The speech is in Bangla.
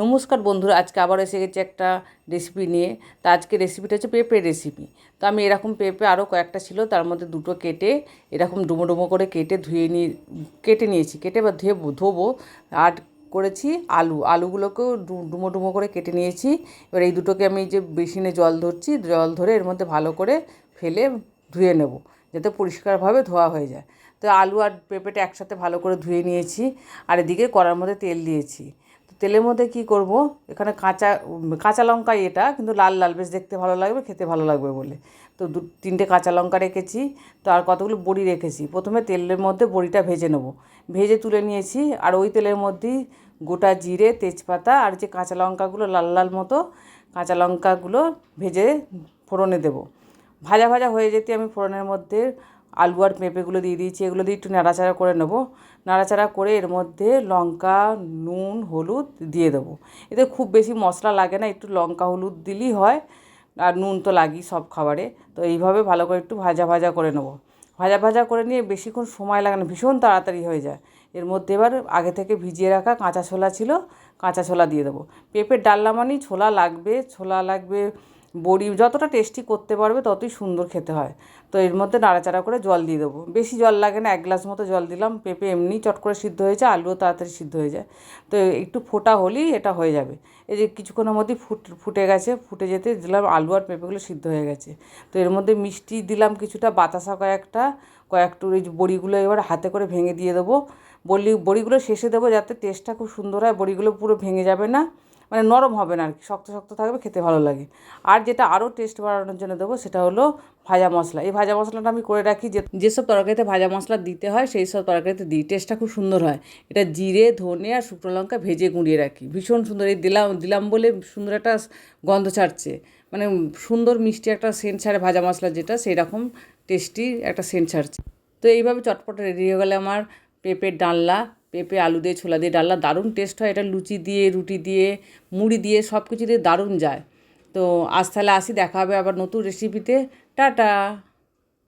নমস্কার বন্ধুরা, আজকে আবার এসে গেছি একটা রেসিপি নিয়ে। তা আজকে রেসিপিটা হচ্ছে পেঁপের রেসিপি তো আমি এরকম পেঁপে আরও কয়েকটা ছিল, তার মধ্যে দুটো কেটে এরকম ডুমো ডুমো করে কেটে ধুয়ে নিয়ে কেটে নিয়েছি। কেটে বা ধুয়ে ধোবো। আর করেছি আলু। আলুগুলোকেও ডুমো ডুমো করে কেটে নিয়েছি। এবার এই দুটোকে আমি যে বেসিনে জল ধরছি, জল ধরে এর মধ্যে ভালো করে ফেলে ধুয়ে নেব, যাতে পরিষ্কারভাবে ধোয়া হয়ে যায়। তো আলু আর পেঁপেটা একসাথে ভালো করে ধুয়ে নিয়েছি। আর এদিকে কড়ার মধ্যে তেল দিয়েছি। তেলের মধ্যে কি করব? এখানে কাঁচা কাঁচা লঙ্কা এটা, কিন্তু লাল লাল, বেশ দেখতে ভালো লাগবে, খেতে ভালো লাগবে বলে। তো দু, তিনটে কাঁচা লঙ্কা রেখেছি, তো আর কতগুলো বড়ি রেখেছি? প্রথমে তেলের মধ্যে বড়িটা ভেজে নেব। ভেজে তুলে নিয়েছি, আর ওই তেলের মধ্যেই গোটা জিরে, তেজপাতা, আর যে কাঁচা লঙ্কাগুলো লাল লাল মতো, কাঁচা লঙ্কাগুলো ভেজে ফোড়নে দেবো। ভাজা ভাজা হয়ে যেতে আমি ফোড়নের মধ্যে আলু আর পেঁপেগুলো দিয়ে দিয়েছি, এগুলো দিয়ে একটু নাড়াচাড়া করে নেব। নাড়াচাড়া করে এর মধ্যে লঙ্কা, নুন, হলুদ দিয়ে দেবো। এতে খুব বেশি মশলা লাগে না, একটু লঙ্কা, হলুদ দিলেই হয়, আর নুন তো লাগি সব খাবারে। তো এইভাবে ভালো করে একটু ভাজা ভাজা করে নেব। ভাজা ভাজা করে নিয়ে বেশিক্ষণ সময় লাগে না, ভীষণ তাড়াতাড়ি হয়ে যায়। এর মধ্যে এবার আগে থেকে ভিজিয়ে রাখা কাঁচা ছোলা ছিল, কাঁচা ছোলা দিয়ে দেবো। পেঁপের ডালনা মানেই ছোলা লাগবে ছোলা লাগবে বড়ি যতটা টেস্টি করতে পারবে ততই সুন্দর খেতে হয়। তো এর মধ্যে নাড়াচাড়া করে জল দিয়ে দেবো। বেশি জল লাগে না, এক গ্লাস মতো জল দিলাম, পেঁপে এমনি চট করে সিদ্ধ হয়েছে, আলুও তাড়াতাড়ি সিদ্ধ হয়ে যায়। তো একটু ফোটা হলেই এটা হয়ে যাবে। এই যে কিছুক্ষণের মধ্যেই ফুট, ফুটে গেছে, ফুটে যেতে দিলাম আলু আর পেঁপেগুলো সিদ্ধ হয়ে গেছে। তো এর মধ্যে মিষ্টি দিলাম কিছুটা, বাতাসা কয়েকটা কয়েকটু এই বড়িগুলো এবার হাতে করে ভেঙে দিয়ে দেবো। বড়ি বড়িগুলো শেষে দেবো যাতে টেস্টটা খুব সুন্দর হয়, বড়িগুলো পুরো ভেঙে যাবে না। মানে নরম হবে না আর কি, শক্ত শক্ত থাকবে, খেতে ভালো লাগে। আর যেটা আরও টেস্ট বাড়ানোর জন্য দেবো সেটা হলো ভাজা মশলা। এই ভাজা মশলাটা আমি করে রাখি যে যেসব তরকারিতে ভাজা মশলা দিতে হয়, সেই সব তরকারিতে দিই। টেস্টটা খুব সুন্দর হয়। এটা জিরে, ধনে আর শুকনো লঙ্কা ভেজে গুঁড়িয়ে রাখি। ভীষণ সুন্দর। এই দিলাম দিলাম বলে সুন্দর একটা গন্ধ ছাড়ছে। মানে সুন্দর মিষ্টি একটা সেন্ট ছাড়ে ভাজা মশলা যেটা সেই রকম টেস্টি একটা সেন্ট ছাড়ছে। তো এইভাবে চটপট রেডি হয়ে গেলে আমার পেঁপের ডালনা। পেঁপে, আলু দিয়ে, ছোলা দিয়ে ডালনা, দারুণ টেস্ট হয়। এটা লুচি দিয়ে, রুটি দিয়ে, মুড়ি দিয়ে সব কিছু দিয়ে দারুণ যায়। তো আজ তাহলে আসি, দেখা হবে আবার নতুন রেসিপিতে টাটা!